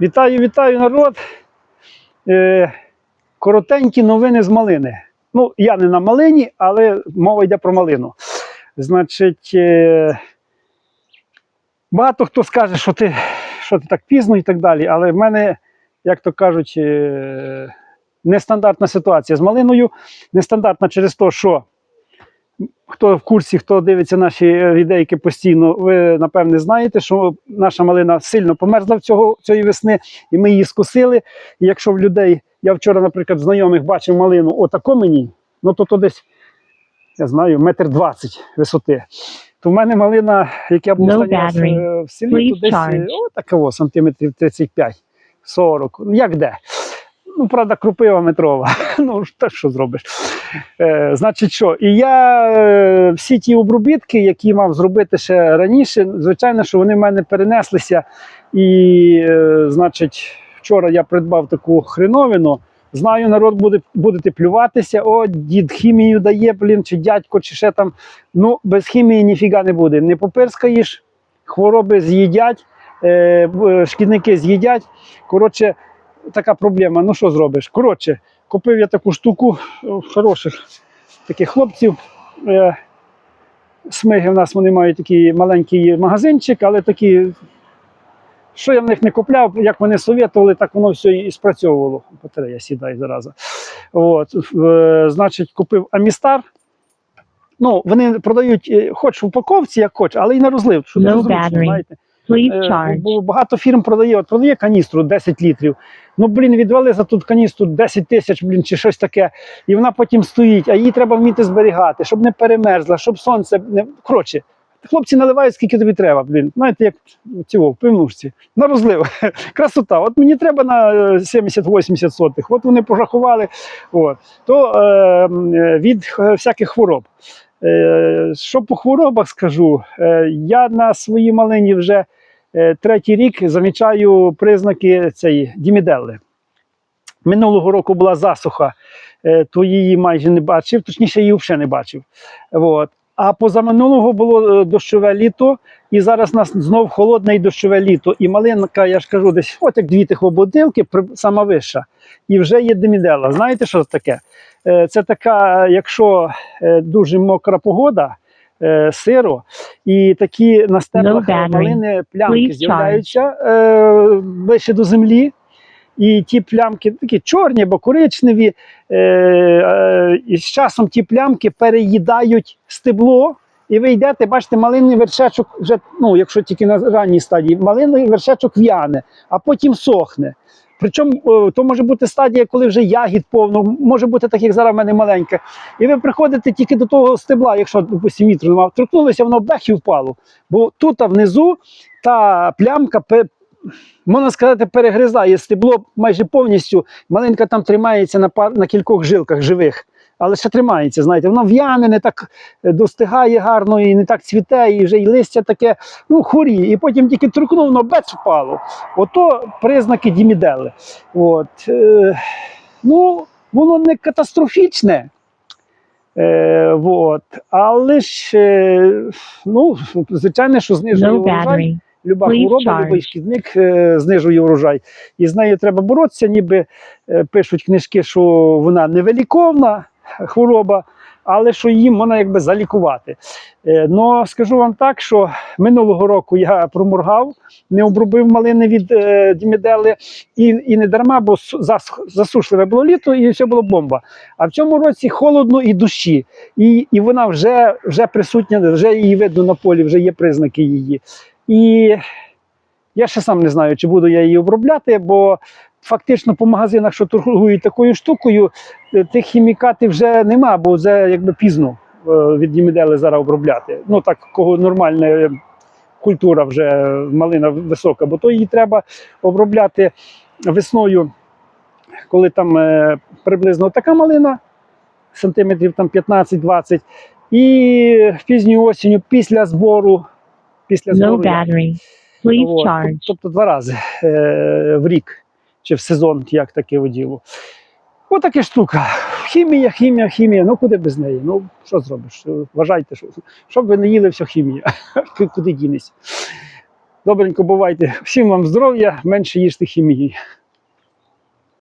Вітаю, вітаю, народ. Е, коротенькі новини з малини. Ну, я не на малині, але мова йде про малину. Значить, е, багато хто скаже, що ти, що ти так пізно і так далі. Але в мене, як то кажуть, е, нестандартна ситуація з малиною. Нестандартна через те, що хто в курсі, хто дивиться наші е, відейки постійно, ви напевне знаєте, що наша малина сильно померзла в цього, цієї весни, і ми її скосили. І якщо в людей, я вчора, наприклад, знайомих бачив малину отако мені, ну то, то десь, я знаю, метр двадцять висоти. То в мене малина, як я був No останній е, в селі, то десь charge. отакого сантиметрів 35-40. Ну, як де? Ну, правда, крупива метрова. ну, так що зробиш? Е, значить, що? І я е, всі ті обробітки, які мав зробити ще раніше, звичайно, що вони в мене перенеслися. І, е, значить, вчора я придбав таку хреновину. Знаю, народ буде, будете плюватися. О, дід хімію дає, блін, чи дядько, чи ще там. Ну, без хімії ніфіга не буде. Не попирскаєш, хвороби з'їдять, е, шкідники з'їдять. Коротше, така проблема. Ну що зробиш? Коротше, купив я таку штуку е, хороших таких хлопців. Е, Смиги в нас вони мають такий маленький магазинчик, але такі. Що я в них не купляв, як вони совєтували, так воно все і спрацьовувало. Батарея сідає зараза. От, значить, купив Амістар. Ну, вони продають е, хоч в упаковці, як хоч, але і на розлив, щоб No знаєте. Е. Бо багато фірм продає, от продає каністру 10 літрів. Ну, блін, відвели за тут каністру 10 тисяч, блін, чи щось таке. І вона потім стоїть, а її треба вміти зберігати, щоб не перемерзла, щоб сонце не. Коротше, хлопці наливають, скільки тобі треба, блін. Знаєте, як цього, в пивнушці. На розлив. Красота. От мені треба на е, 70-80 сотих. От вони порахували. От. То е, е, від е, всяких хвороб. Е, що по хворобах скажу, е, я на своїй малині вже е, третій рік замічаю признаки цієї діміделли. Минулого року була засуха, е, то її майже не бачив, точніше, її взагалі не бачив. От. А позаминулого було е, дощове літо, і зараз у нас знов холодне і дощове літо. І малинка, я ж кажу, десь от як дві тих ободилки, сама вища. І вже є демідела. Знаєте, що це таке? Е, Це така, якщо е, дуже мокра погода, е, сиро, і такі на стеблах No малини плямки з'являються е, ближче до землі. І ті плямки такі чорні або коричневі, е, е, і з часом ті плямки переїдають стебло, і ви йдете, бачите, малинний вершечок, вже, ну, якщо тільки на ранній стадії, малинний вершечок в'яне, а потім сохне. Причому е, то може бути стадія, коли вже ягід повно, може бути так, як зараз в мене маленьке. І ви приходите тільки до того стебла, якщо, допустимо, вітру немає, торкнулися, воно бех і впало. Бо тут внизу та плямка можна сказати, перегризає стебло майже повністю. Маленька там тримається на, пар, на кількох жилках живих, але ще тримається, знаєте, воно в'яне, не так е, достигає гарно і не так цвіте, і вже й листя таке, ну, хворіє. І потім тільки торкнув, воно бець впало. Ото признаки дімідели. От, е, ну, воно не катастрофічне. Е, вот. Але ж, е, ну, звичайно, що знижує No урожай. Люба хвороба, любий шкідник е, знижує урожай. І з нею треба боротися, ніби е, пишуть книжки, що вона невеликовна хвороба, але що її можна якби залікувати. Е, ну, скажу вам так, що минулого року я проморгав, не обробив малини від е, дімідели, і, і не дарма, бо зас- засушливе було літо, і все було бомба. А в цьому році холодно і дощі. І, і вона вже, вже присутня, вже її видно на полі, вже є признаки її. І я ще сам не знаю, чи буду я її обробляти, бо фактично по магазинах, що торгують такою штукою, е, тих хімікатів вже нема, бо вже якби пізно е, від дімідели зараз обробляти. Ну так, кого нормальна е, культура вже малина висока, бо то її треба обробляти весною, коли там приблизно така малина, сантиметрів там 15-20, і пізньою осінню після збору. Після No збору battery. Please От, charge. Тобто два рази е, в рік чи в сезон, як таке воділо. Отака штука. Хімія, хімія, хімія. Ну куди без неї? Ну що зробиш? Вважайте, що щоб ви не їли все хімія. Куди дінеться? Добренько бувайте. Всім вам здоров'я, менше їжте хімії.